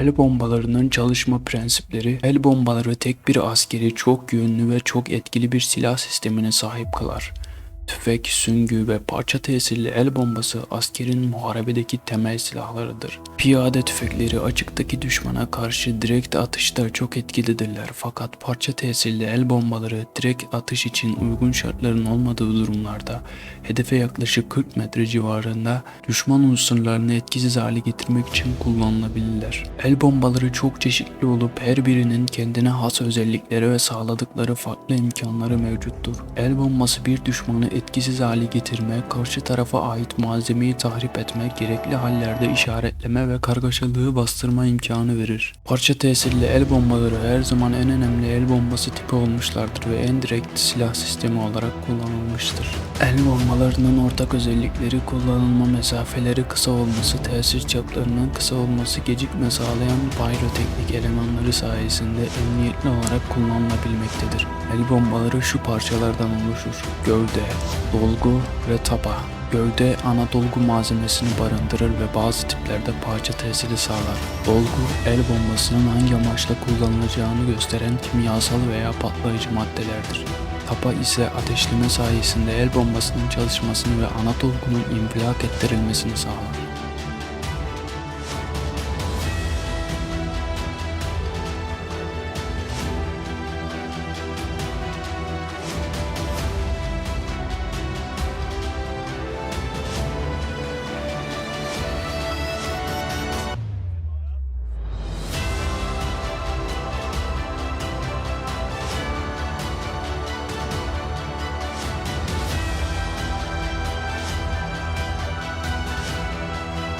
El bombalarının çalışma prensipleri, el bombaları tek bir askeri çok yönlü ve çok etkili bir silah sistemine sahip kılar. Tüfek, süngü ve parça tesirli el bombası askerin muharebedeki temel silahlarıdır. Piyade tüfekleri açıktaki düşmana karşı direkt atışta çok etkilidirler fakat parça tesirli el bombaları direkt atış için uygun şartların olmadığı durumlarda hedefe yaklaşık 40 metre civarında düşman unsurlarını etkisiz hale getirmek için kullanılabilirler. El bombaları çok çeşitli olup her birinin kendine has özellikleri ve sağladıkları farklı imkanları mevcuttur. El bombası bir düşmanı etkisiz hale getirme, karşı tarafa ait malzemeyi tahrip etme, gerekli hallerde işaretleme ve kargaşalığı bastırma imkanı verir. Parça tesirli el bombaları her zaman en önemli el bombası tipi olmuşlardır ve en direkt silah sistemi olarak kullanılmıştır. El bombalarının ortak özellikleri kullanılma mesafeleri kısa olması, tesir çaplarının kısa olması, gecikme sağlayan pyroteknik elemanları sayesinde emniyetli olarak kullanılabilmektedir. El bombaları şu parçalardan oluşur. Gövde, dolgu ve tapa. Gövde ana dolgu malzemesini barındırır ve bazı tiplerde parça tesiri sağlar. Dolgu, el bombasının hangi amaçla kullanılacağını gösteren kimyasal veya patlayıcı maddelerdir. Tapa ise ateşleme sayesinde el bombasının çalışmasını ve ana dolgunun infilak ettirilmesini sağlar.